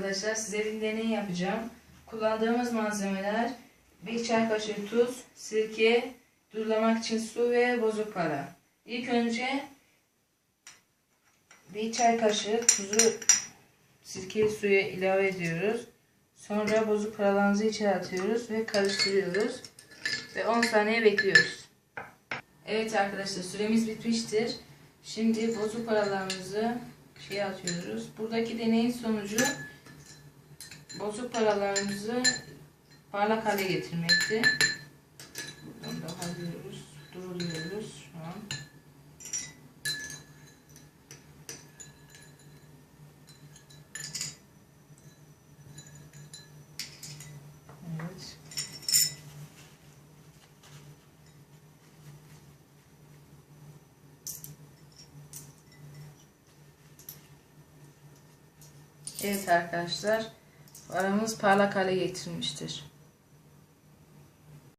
arkadaşlar size bir deney yapacağım. Kullandığımız malzemeler bir çay kaşığı tuz, sirke, durulamak için su ve bozuk para. İlk önce bir çay kaşığı tuzu sirkeli suya ilave ediyoruz. Sonra bozuk paralarımızı içine atıyoruz ve karıştırıyoruz. Ve 10 saniye bekliyoruz. Evet arkadaşlar süremiz bitmiştir. Şimdi bozuk paralarımızı şeye atıyoruz. Buradaki deneyin sonucu bozuk paralarımızı parlak hale getirmekti. Buradan da alıyoruz. Duruluyoruz şu an. Evet. Evet arkadaşlar, paramız parlak hale getirmiştir.